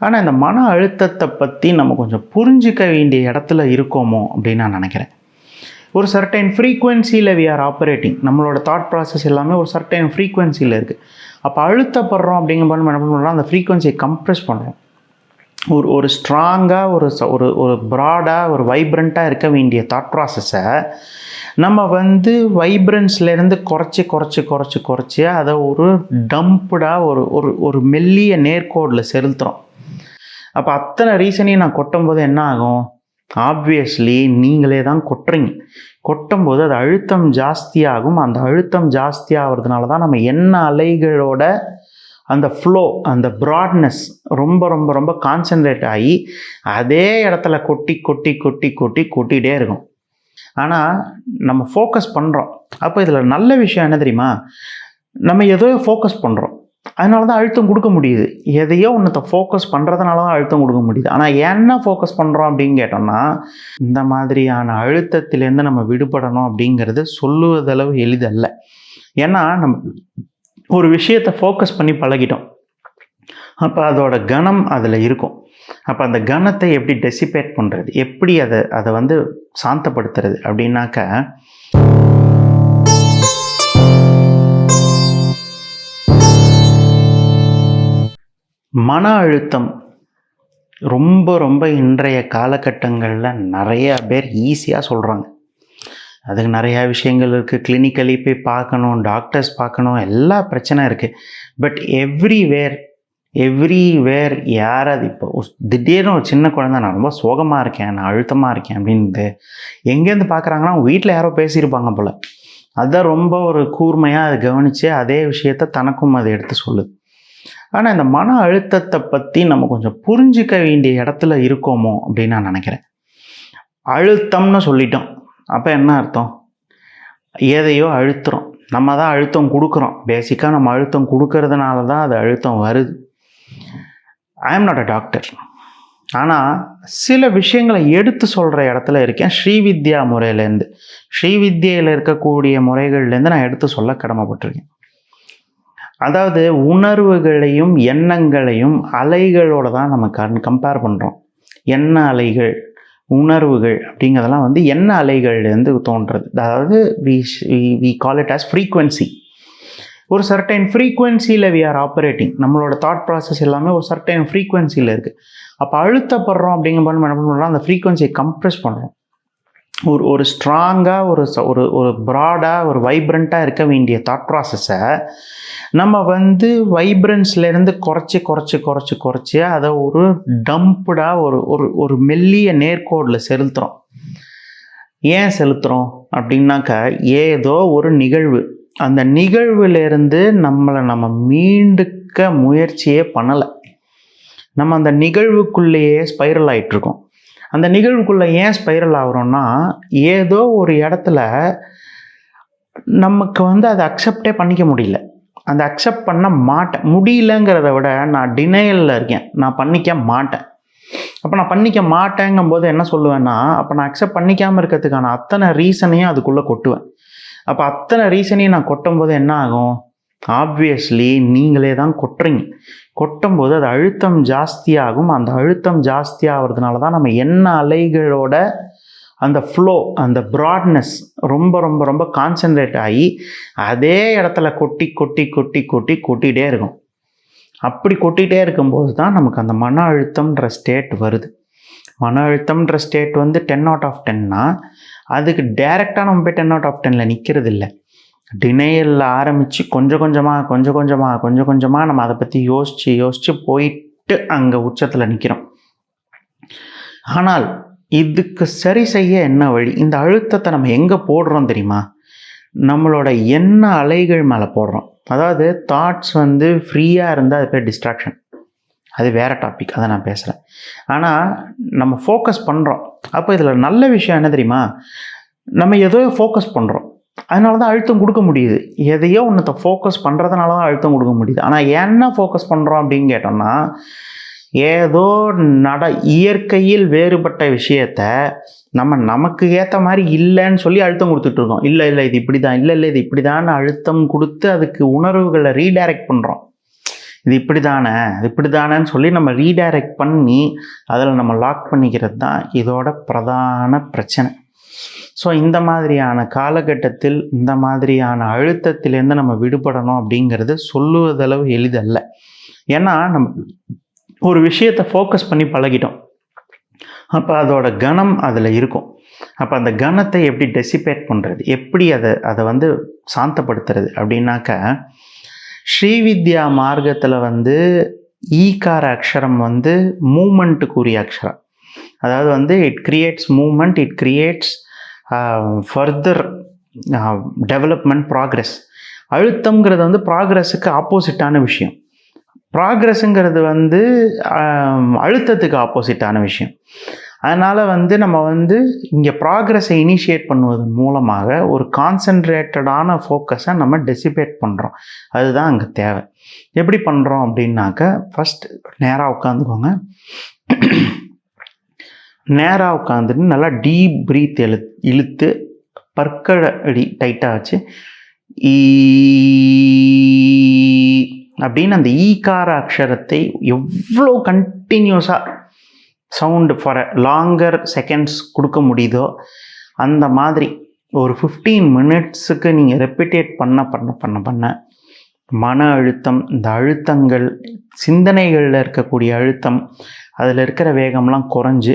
ஆனால் இந்த மன அழுத்தத்தை பற்றி நம்ம கொஞ்சம் புரிஞ்சிக்க வேண்டிய இடத்துல இருக்கோமோ அப்படின்னு நான் நினைக்கிறேன். ஒரு சர்டைன் ஃப்ரீக்குவென்சியில் வி ஆர் ஆப்ரேட்டிங் நம்மளோட தாட் ப்ராசஸ் எல்லாமே ஒரு சர்டைன் ஃப்ரீக்குவென்சியில் இருக்குது அப்போ அழுத்தப்படுறோம் அப்படிங்கும்போது நம்ம என்ன பண்ணுறோம் அந்த ஃப்ரீக்குவென்சியை கம்ப்ரெஸ் பண்ணுறோம் ஒரு ஒரு ஸ்ட்ராங்காக ஒரு ஒரு ஒரு ப்ராடாக ஒரு வைப்ரண்ட்டாக இருக்க வேண்டிய தாட் ப்ராசஸை நம்ம வந்து வைப்ரன்ஸ்லேருந்து குறைச்சி குறைச்சி குறைச்சி குறைச்சி அதை ஒரு டம்ப்டாக ஒரு ஒரு ஒரு மெல்லிய நேர்கோடில் செலுத்துகிறோம் அப்போ அத்தனை ரீசனையும் நான் கொட்டும்போது என்ன ஆகும்? ஆப்வியஸ்லி நீங்களே தான் கொட்டுறீங்க. கொட்டும்போது அது அழுத்தம் ஜாஸ்தியாகும். அந்த அழுத்தம் ஜாஸ்தி ஆகிறதுனால தான் நம்ம என்ன அலைகளோட அந்த ஃப்ளோ அந்த ப்ராட்னஸ் ரொம்ப ரொம்ப ரொம்ப கான்சென்ட்ரேட் ஆகி அதே இடத்துல கொட்டி கொட்டி கொட்டி கொட்டி கொட்டிகிட்டே இருக்கும். ஆனால் நம்ம ஃபோக்கஸ் பண்ணுறோம் அப்போ இதில் நல்ல விஷயம் என்ன தெரியுமா? நம்ம ஏதோ ஃபோக்கஸ் பண்ணுறோம் அதனால தான் அழுத்தம் கொடுக்க முடியுது. எதையோ ஒன்றத்தை ஃபோக்கஸ் பண்ணுறதுனால தான் அழுத்தம் கொடுக்க முடியுது. ஆனால் என்ன ஃபோக்கஸ் பண்ணுறோம் அப்படின்னு கேட்டோம்னா இந்த மாதிரியான அழுத்தத்திலேருந்து நம்ம விடுபடணும் அப்படிங்கிறது சொல்லுவதளவு எளிதல்ல. ஏன்னா நம்ம ஒரு விஷயத்தை ஃபோக்கஸ் பண்ணி பழகிட்டோம். அப்போ அதோட கணம் அதில் இருக்கும். அப்போ அந்த கணத்தை எப்படி டெசிபேட் பண்ணுறது எப்படி அதை அதை வந்து சாந்தப்படுத்துறது அப்படின்னாக்க மன அழுத்தம். ரொம்ப ரொம்ப இன்றைய காலகட்டங்களில் நிறையா பேர் ஈஸியாக சொல்கிறாங்க அதுக்கு நிறையா விஷயங்கள் இருக்குது கிளினிக்கலி போய் பார்க்கணும் டாக்டர்ஸ் பார்க்கணும் எல்லா பிரச்சனை இருக்குது பட் எவ்ரிவேர் எவ்ரிவேர் யாராவது இப்போ திடீர்னு ஒரு சின்ன குழந்தை நான் ரொம்ப சோகமாக இருக்கேன் நான் அழுத்தமாக இருக்கேன் அப்படின்ட்டு எங்கேருந்து பார்க்குறாங்கன்னா வீட்டில் யாரோ பேசியிருப்பாங்க போல். அதுதான் ரொம்ப ஒரு கூர்மையாக அதை கவனித்து அதே விஷயத்த தனக்கும் அதை எடுத்து சொல்லுது. ஆனால் இந்த மன அழுத்தத்தை பற்றி நம்ம கொஞ்சம் புரிஞ்சிக்க வேண்டிய இடத்துல இருக்கோமோ அப்படின்னு நான் நினைக்கிறேன். அழுத்தம்னு சொல்லிட்டோம். அப்போ என்ன அர்த்தம்? எதையோ அழுத்துறோம். நம்ம தான் அழுத்தம் கொடுக்குறோம். பேசிக்காக நம்ம அழுத்தம் கொடுக்கறதுனால தான் அது அழுத்தம் வருது. I am not a doctor ஆனால் சில விஷயங்களை எடுத்து சொல்கிற இடத்துல இருக்கேன். ஸ்ரீவித்யா முறையிலேருந்து ஸ்ரீவித்யில் இருக்கக்கூடிய முறைகள்லேருந்து நான் எடுத்து சொல்ல கடமைப்பட்டிருக்கேன். அதாவது உணர்வுகளையும் எண்ணங்களையும் அலைகளோடு தான் நம்ம கன் கம்பேர் பண்ணுறோம் எண்ண அலைகள் உணர்வுகள் அப்படிங்கிறதெல்லாம் வந்து எண்ண அலைகள்லேருந்து தோன்றுறது அதாவது we we call it as frequency ஒரு சர்டைன் ஃப்ரீக்குவென்சியில் வி ஆர் ஆப்ரேட்டிங் நம்மளோட தாட் ப்ராசஸ் எல்லாமே ஒரு சர்டைன் ஃப்ரீக்குவென்சியில் இருக்குது அப்போ அழுத்தப்படுறோம் அப்படிங்கும்போது நம்ம என்ன பண்ணுறோம் அந்த ஃப்ரீக்குவென்சியை கம்ப்ரெஸ் பண்ணுறோம் ஒரு ஒரு ஸ்ட்ராங்காக ஒரு ஒரு ஒரு ப்ராடாக ஒரு வைப்ரண்ட்டாக இருக்க வேண்டிய தாட் ப்ராசஸை நம்ம வந்து வைப்ரன்ஸ்லேருந்து குறைச்சி குறைச்சி குறைச்சி குறைச்சி அதை ஒரு டம்ப்டாக ஒரு ஒரு ஒரு மெல்லிய நேர்கோடில் செலுத்துகிறோம் ஏன் செலுத்துகிறோம் அப்படின்னாக்கா ஏதோ ஒரு நிகழ்வு. அந்த நிகழ்விலேருந்து நம்மளை நம்ம மீண்டுக்க முயற்சியே பண்ணலை. நம்ம அந்த நிகழ்வுக்குள்ளேயே ஸ்பைரல் ஆயிட்டிருக்கோம். அந்த நிகழ்வுக்குள்ளே ஏன் ஸ்பைரல் ஆகுறோம்னா ஏதோ ஒரு இடத்துல நமக்கு வந்து அதை அக்செப்டே பண்ணிக்க முடியல. அந்த அக்செப்ட் பண்ண மாட்டேன். முடியலங்கிறத விட நான் டினையலில் இருக்கேன். நான் பண்ணிக்க மாட்டேன். அப்போ நான் பண்ணிக்க மாட்டேங்கும்போது என்ன சொல்லுவேன்னா அப்போ நான் அக்செப்ட் பண்ணிக்காமல் இருக்கிறதுக்கான அத்தனை ரீசனையும் அதுக்குள்ளே கொட்டுவேன். அப்போ அத்தனை ரீசனையும் நான் கொட்டும்போது என்ன ஆகும்? ஆப்வியஸ்லி நீங்களே தான் கொட்டுறீங்க. கொட்டும்போது அது அழுத்தம் ஜாஸ்தியாகும். அந்த அழுத்தம் ஜாஸ்தி ஆகிறதுனால தான் நம்ம என்ன அலைகளோட அந்த ஃப்ளோ அந்த ப்ராட்னஸ் ரொம்ப ரொம்ப ரொம்ப கான்சென்ட்ரேட் ஆகி அதே இடத்துல கொட்டி கொட்டி கொட்டி கொட்டி கொட்டிகிட்டே இருக்கும். அப்படி கொட்டிகிட்டே இருக்கும்போது தான் நமக்கு அந்த மன அழுத்தம்ன்ற ஸ்டேட் வருது. மன அழுத்தம்ன்ற ஸ்டேட் வந்து டென் அவுட் ஆஃப் டென்னா அதுக்கு டைரெக்டாக நம்ம போய் டென் அவுட் ஆஃப் டெனில் நிற்கிறது இல்லை டினையலில் ஆரம்பித்து கொஞ்சம் கொஞ்சமாக கொஞ்சம் கொஞ்சமாக கொஞ்சம் கொஞ்சமாக நம்ம அதை பற்றி யோசித்து யோசித்து போயிட்டு அங்கே உச்சத்தில் நிற்கிறோம் ஆனால் இதுக்கு சரி செய்ய என்ன வழி? இந்த அழுத்தத்தை நம்ம எங்கே போடுறோம் தெரியுமா? நம்மளோட எண்ண அலைகள் மேலே போடுறோம். அதாவது தாட்ஸ் வந்து ஃப்ரீயாக இருந்தால் அது பேர் டிஸ்ட்ராக்ஷன் அது வேறு டாபிக் அதை நான் பேசுகிறேன் ஆனால் நம்ம ஃபோக்கஸ் பண்ணுறோம் அப்போ இதில் நல்ல விஷயம் என்ன தெரியுமா? நம்ம ஏதோ ஃபோக்கஸ் பண்ணுறோம் அதனால தான் அழுத்தம் கொடுக்க முடியுது. எதையோ ஒன்றத்தை ஃபோக்கஸ் பண்ணுறதுனால தான் அழுத்தம் கொடுக்க முடியுது. ஆனால் என்ன ஃபோக்கஸ் பண்ணுறோம் அப்படின்னு கேட்டோம்னா ஏதோ நட இயற்கையில் வேறுபட்ட விஷயத்த நம்ம நமக்கு ஏற்ற மாதிரி இல்லைன்னு சொல்லி அழுத்தம் கொடுத்துட்ருக்கோம் இல்லை இல்லை இது இப்படி தான் இல்லை இல்லை இது இப்படி தான் அழுத்தம் கொடுத்து அதுக்கு உணர்வுகளை ரீடைரக்ட் பண்ணுறோம் இது இப்படி தானே இது இப்படி தானேன்னு சொல்லி நம்ம ரீடைரக்ட் பண்ணி அதில் நம்ம லாக் பண்ணிக்கிறது தான் இதோட பிரதான பிரச்சனை. ஸோ இந்த மாதிரியான காலகட்டத்தில் இந்த மாதிரியான அழுத்தத்திலேருந்து நம்ம விடுபடணும் அப்படிங்கிறது சொல்லுவதளவு எளிதல்ல. ஏன்னா நம்ம ஒரு விஷயத்தை ஃபோக்கஸ் பண்ணி பழகிட்டோம். அப்போ அதோட கணம் அதில் இருக்கும். அப்போ அந்த கணத்தை எப்படி டெசிபேட் பண்ணுறது எப்படி அதை அதை வந்து சாந்தப்படுத்துறது? அப்படின்னாக்க ஸ்ரீவித்யா மார்க்கத்தில் வந்து ஈகார அக்ஷரம் வந்து மூமெண்ட்டுக்குரிய அக்ஷரம். அதாவது வந்து it creates moment it creates further development progress அழுத்தம்ங்கிறது வந்து ப்ராக்ரெஸுக்கு ஆப்போசிட்டான விஷயம். ப்ராக்ரெஸ்ஸுங்கிறது வந்து அழுத்தத்துக்கு ஆப்போசிட்டான விஷயம். அதனால் வந்து நம்ம வந்து இங்கே ப்ராக்ரஸை இனிஷியேட் பண்ணுவதன் மூலமாக ஒரு கான்சென்ட்ரேட்டடான ஃபோக்கஸை நம்ம டெசிபேட் பண்ணுறோம் அதுதான் அங்கே தேவை. எப்படி பண்ணுறோம் அப்படின்னாக்க ஃபஸ்ட் நேராக உட்காந்துக்கோங்க நேராக உட்காந்துட்டு நல்லா டீப் ப்ரீத் எழு இழுத்து பற்கடி அடி டைட்டாக வச்சு ஈ அப்படின்னு அந்த ஈகார அக்ஷரத்தை எவ்வளோ கண்டினியூஸாக சவுண்டு ஃபார் லாங்கர் செகண்ட்ஸ் கொடுக்க முடியுதோ அந்த மாதிரி ஒரு ஃபிஃப்டீன் மினிட்ஸுக்கு நீங்கள் ரெப்பிட்டேட் பண்ண பண்ண பண்ண பண்ண மன அழுத்தம் இந்த அழுத்தங்கள் சிந்தனைகளில் இருக்கக்கூடிய அழுத்தம் அதில் இருக்கிற வேகம்லாம் குறைஞ்சு